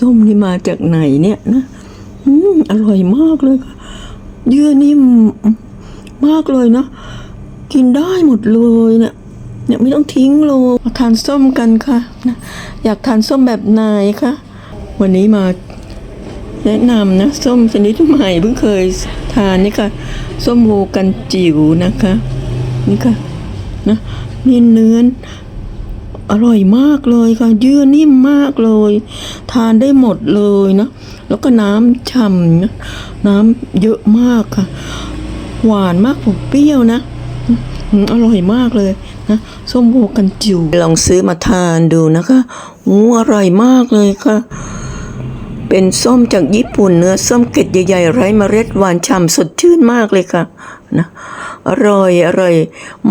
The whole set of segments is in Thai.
ส้มนี่มาจากไหนเนี่ยนะอืมอร่อยมากเลยค่ะเยื่อนิ่มมากเลยนะ กินได้หมดเลยเนี่ยเนี่ยไม่ต้องทิ้งเลยมาทานส้มกันค่ะนะอยากทานส้มแบบไหนคะวันนี้มาแนะนำนะ ส้มชนิดใหม่เพิ่งเคยทานนี่ค่ะ ส้มโวกันจิ๋วนะคะ นี่ค่ะนะนี่เนื้อ อร่อยมากเลยค่ะ เยื่อนิ่มมากเลย ทานได้หมดเลยนะ แล้วก็น้ำฉ่ำนะน้ำเยอะมากค่ะ หวานมากผมเปรี้ยวนะอร่อยมากเลยนะส้มโบกันจิ๋วลองซื้อมาทานดูนะคะอู้อร่อยมากเลยค่ะ เป็นส้มจากญี่ปุ่นเนื้อส้มเกล็ดใหญ่ๆไร้เมล็ดหวานฉ่ำสดชื่นมากเลยค่ะนะ อร่อยอร่อย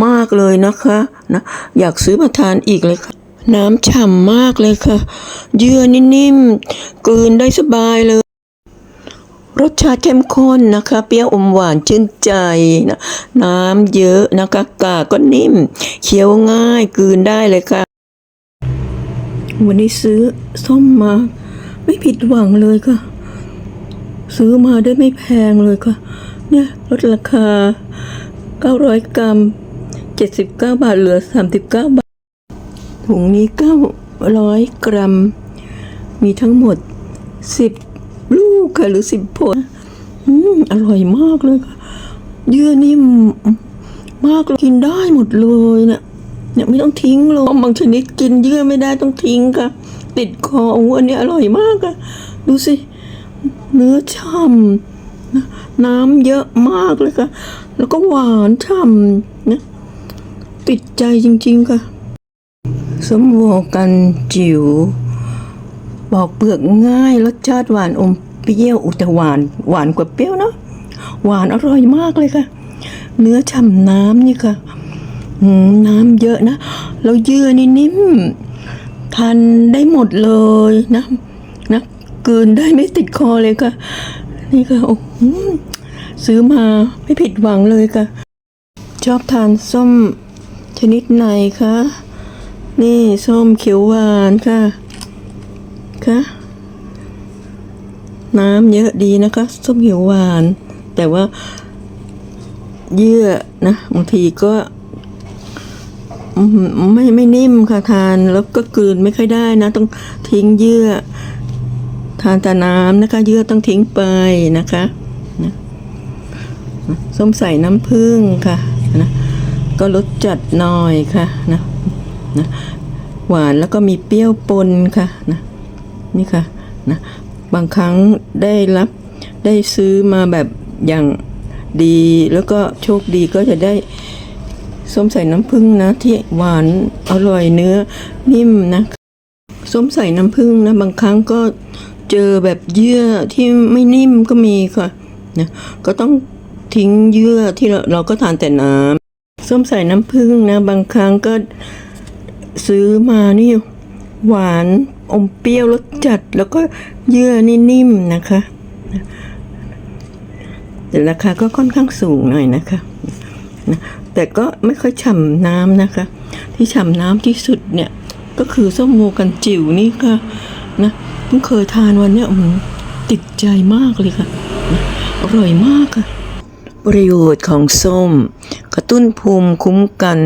มากเลยนะคะนะอยากซื้อมาทานอีกเลยค่ะ น้ำฉ่ำมากเลยค่ะ เยื่อนิ่มๆกลืนได้สบายเลย รสชาติเข้มข้นนะคะ เปรี้ยวอมหวานชื่นใจนะน้ำเยอะนะคะกากก็นิ่มเคี้ยวง่ายกลืนได้เลยค่ะ วันนี้ซื้อส้มมา ไม่ผิดหวังเลยค่ะ ซื้อมาได้ไม่แพงเลยค่ะ เนี่ยลดราคา 900 กรัม 79 บาทเหลือ 39 บาท ถุงนี้ 900 กรัม มีทั้งหมด 10 ลูกค่ะหรือ 10 ผลอืมอร่อยมากเลยค่ะ เยื่อนิ่มมากกินได้หมดเลยเนี่ยเนี่ยไม่ต้องทิ้งเลยบางชนิดกินเยื่อไม่ได้ต้องทิ้งค่ะ ติดคอโอ้อันนี้อร่อยมากอะดูสิ เนื้อฉ่ำน้ำเยอะมากเลยค่ะ แล้วก็หวานฉ่ำนะติดใจจริง ๆ ค่ะสมโวกันจิ๋วบอกเปลือกง่ายรสชาติหวานอมเปรี้ยวอุแต่หวานหวานกว่าเปรี้ยวเนาะหวานอร่อยมากเลยค่ะ เนื้อฉ่ำน้ำนี่ค่ะน้ำเยอะนะแล้วเยื่อนี่นิ่มทานได้หมดเลยนะนะกืนได้ไม่ติดคอเลยค่ะ นี่ค่ะโอ้ ซื้อมาไม่ผิดหวังเลยค่ะ ชอบทานส้มชนิดไหนคะ นี่ส้มเขียวหวานค่ะค่ะน้ำเยอะดีนะคะ ส้มเขียวหวาน แต่ว่าเยื่อนะบางทีก็อืมไม่ไม่นิ่มค่ะทานแล้วก็กลืนไม่ค่อยได้นะ ต้องทิ้งเยื่อ ทานแต่น้ำนะคะ เยื่อต้องทิ้งไปนะคะ ส้มใส่น้ำผึ้งค่ะนะก็รสจัดหน่อยค่ะนะนะหวานแล้วก็มีเปรี้ยวปนค่ะนะนี่ค่ะนะบางครั้งได้รับได้ซื้อมาแบบอย่างดี แล้วก็โชคดีก็จะได้ส้มใส่น้ำผึ้งนะที่หวานอร่อยเนื้อนิ่มนะส้มใส่น้ำผึ้งนะบางครั้งก็เจอแบบเยื่อที่ไม่นิ่มก็มีค่ะนะก็ต้อง ทิ้งเยื่อที่เราเราก็ทานแต่น้ำส้มใส่น้ำผึ้งนะ บางครั้งก็ซื้อมานี่หวานอมเปรี้ยวรสจัด แล้วก็เยื่อนี่นิ่มนะคะแต่ราคาก็ค่อนข้างสูงหน่อยนะคะนะแต่ก็ไม่ค่อยฉ่ำน้ำนะคะ ที่ฉ่ำน้ำที่สุดเนี่ยก็คือส้มโมกันจิ๋วนี่ค่ะนะเพิ่งเคยทานวันเนี้ยอืมติดใจมากเลยค่ะนะอร่อยมากค่ะ ประโยชน์ของส้ม กระตุ้นภูมิคุ้มกัน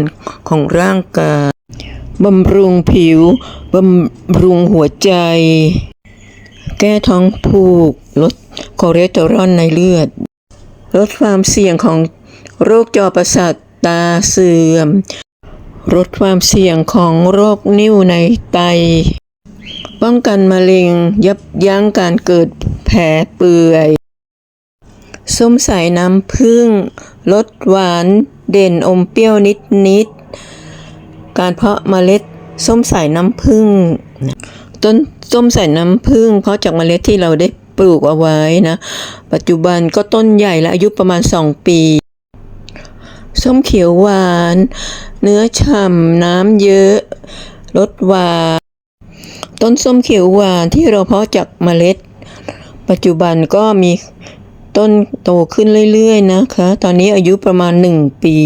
ของร่างกายบำรุงผิว บำรุงหัวใจ แก้ท้องผูก ลดคอเลสเตอรอลในเลือด ลดความเสี่ยงของโรคจอประสาทตาเสื่อม ลดความเสี่ยงของโรคนิ่วในไต ป้องกันมะเร็ง ยับยั้งการเกิดแผลเปื่อย ส้มสายน้ำผึ้งรสหวานเด่นอมเปรี้ยวนิดนิดๆการเพาะเมล็ดส้มสายน้ำผึ้งต้นส้มสายน้ำผึ้งเพราะจากเมล็ดที่เราได้ปลูกเอาไว้นะ ปัจจุบันก็ต้นใหญ่และอายุประมาณ 2 ปี ส้มเขียวหวาน เนื้อฉ่ำน้ำเยอะรสหวาน ต้นส้มเขียวหวานที่เราเพาะจากเมล็ด ปัจจุบันก็มี ต้นโตขึ้นเรื่อยๆนะคะ ตอนนี้อายุประมาณ 1 ปี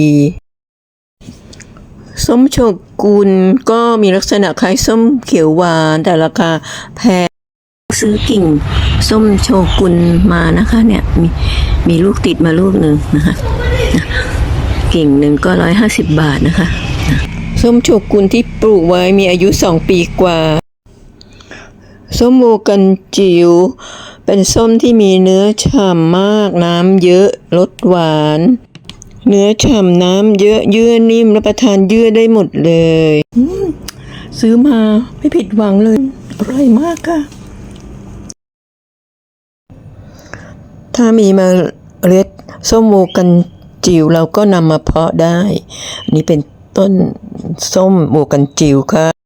ส้มโชกุนก็มีลักษณะคล้ายส้มเขียวหวานแต่ราคาแพงซื้อกิ่งส้มโชกุนมานะคะเนี่ยมีมีลูกติดมาลูกหนึ่งนะคะกิ่งหนึ่งก็ร้อยห้าสิบบาทนะคะส้มโชกุนที่ปลูกไว้มีอายุสองปีกว่า ส้มโมกันจิ๋ว เป็นส้มที่มีเนื้อฉ่ำมากน้ำเยอะรสหวาน เนื้อฉ่ำน้ำเยอะเยื่อนิ่มรับประทานเยื่อได้หมดเลยซื้อมาไม่ผิดหวังเลย อร่อยมากค่ะ ถ้ามีมาเล็ดส้มโมกันจิ๋วเราก็นำมาเพาะได้ อันนี้เป็นต้นส้มโมกันจิ๋วค่ะ